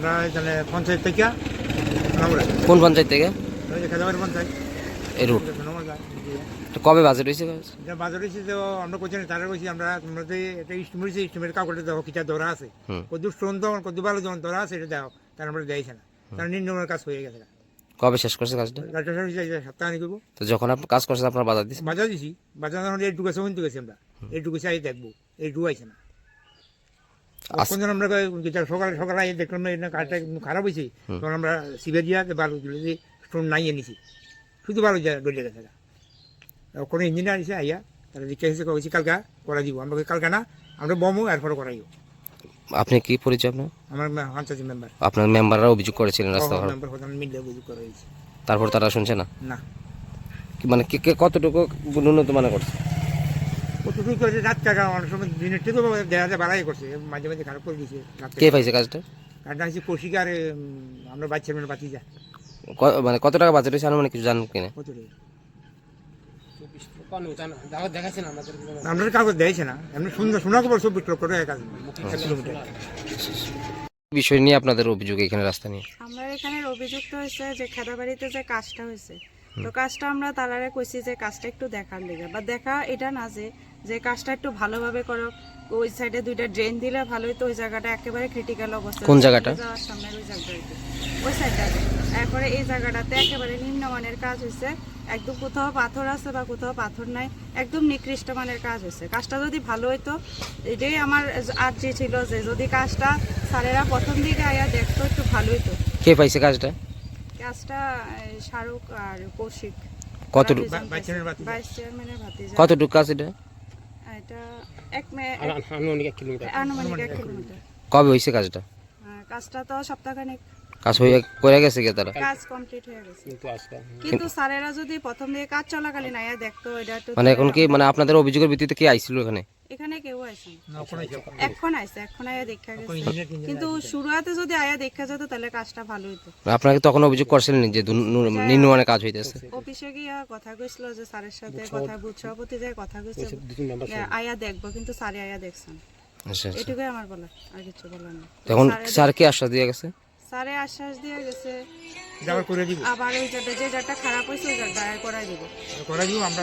আমরা এখানে পঞ্চায়েত থেকে কোন পঞ্চায়েত থেকে? পঞ্চায়েত। এই রুট তো কবে বাজেট হয়েছে? বাজারে এসে তো আমরা তারা কইছি আমরা তোমরা তো একটা স্টিম রয়েছে স্টিমের কাগজে দেখো কিটা ধরা আছে। হুম। কত স্টোন তো কত ভালো যখন ধরা আছে এটা তার আমরা দিয়েছে না। তার নির্ণয়ের কাজ হয়ে গেছে কবে শেষ করছে কাজটা? হয়েছে সপ্তাহ করব। তো যখন আপনি কাজ করছেন আপনার বাজার দিচ্ছে বাজার দিছি। বাজার যখন এইটুকু আছে ওইটুকু আছে আমরা। এইটুকু চাই দেখব এইটুকু আছে না। আস- আমরা সকালে সকালে দেখলাম না কাজটা খারাপ হয়েছে তখন আমরা শিবে দিয়া দিল যে স্টোন নাই এনেছি শুধু ভালো ডলে গেছে কোনো ইঞ্জিনিয়ার এসে আইয়া তারা এসে কয়েছি কালকা? করা দিব। আমরা কালকা না? আমরা বমু এরপরে করাইও। আপনি কি পরিচয় আপনার? আমার পঞ্চায়েত মেম্বার আপনার মেম্বাররা অভিযোগ করেছিলেন রাস্তা মেম্বার প্রধান মিলে বুঝু করা হয়েছে। তারপর তারা শুনছে না? না। কি মানে কে কে কতটুকু ন্যূনত মানে করছে? কতটুকু করেছে রাত কাকা অনেক সময় দিনের থেকেও দেখা যায় বাড়াই করছে। মাঝে মাঝে খারাপ করে দিয়েছে কে পাইছে কাজটা? আছে কৌশিক আর আমরা বাচ্চা মেয়ে বাতি যা মানে কত টাকা বাজেট হয়েছে আনুমানিক কিছু জানেন কিনা। কত রে আমরা কাগজ দিয়েছে না। এমনি সুন্দর শোনা খবর কাজ। বিষয় নিয়ে আপনাদের অভিযোগ এখানে রাস্তা নিয়ে? আমরা হয়েছে যে খেদাবাড়িতে যে কাজটা হয়েছে। তো কাজটা আমরা তারারে কইছি যে কাজটা একটু দেখার লেগে। বা দেখা এটা না যে যে কাজটা একটু ভালোভাবে করো। ওই সাইডে দুইটা ড্রেন দিলে ভালোই তো ওই জায়গাটা একেবারে ক্রিটিক্যাল অবস্থা কোন জায়গাটা? যাওয়ার ওই জায়গাটা ওই সাইডটাতে এরপরে এই জায়গাটাতে একেবারে নিম্নমানের কাজ হয়েছে একদম কোথাও পাথর আছে বা কোথাও পাথর নাই একদম নিকৃষ্ট মানের কাজ হয়েছে কাজটা যদি ভালো হইতো এটাই আমার আর্জি ছিল যে যদি কাজটা স্যারেরা প্রথম দিকে আয়া দেখতো একটু ভালো হইতো। কে পাইছে কাজটা? কাজটা শাহরুখ আর কৌশিক। কতটুকু? কতটুকু কাজ এটা? কবে হয়েছে কাজটা? কাজটা তো সপ্তাহখানেক। কাজ হয়ে করে গেছে কে তারা? কাজ কমপ্লিট হয়ে গেছে। কিন্তু স্যারেরা যদি প্রথম দিয়ে কাজ চলাকালীন আয়া দেখতো এটা মানে এখন কি মানে আপনাদের অভিযোগের ভিত্তিতে কি আইছিল এখানে? এখানে কেউ যাও। এখন আইছে এখন আয়া দেখা গেছে কিন্তু শুরুয়াতে যদি আয়া দেখা যেত তাহলে কাজটা ভালো হইতো আপনাকে তখন অভিযোগ করছিলেন যে দু- নু- নিম্নমানের কাজ হইতেছে অফিসে গিয়া কথা কইছিল যে স্যারের সাথে কথা সভাপতি যায় কথা কইছে আয়া দেখব কিন্তু স্যারে আয়া দেখছেন আচ্ছা আচ্ছা এটুকুই আমার বলা আর কিছু বলার না তখন স্যার কি আশ্বাস দিয়ে গেছে স্যারে আশ্বাস দিয়ে গেছে আবার করে দিব ওই জায়গাটা যে জায়গাটা খারাপ হয়েছে ওই জায়গাটা করাই দিব করে দিব আমরা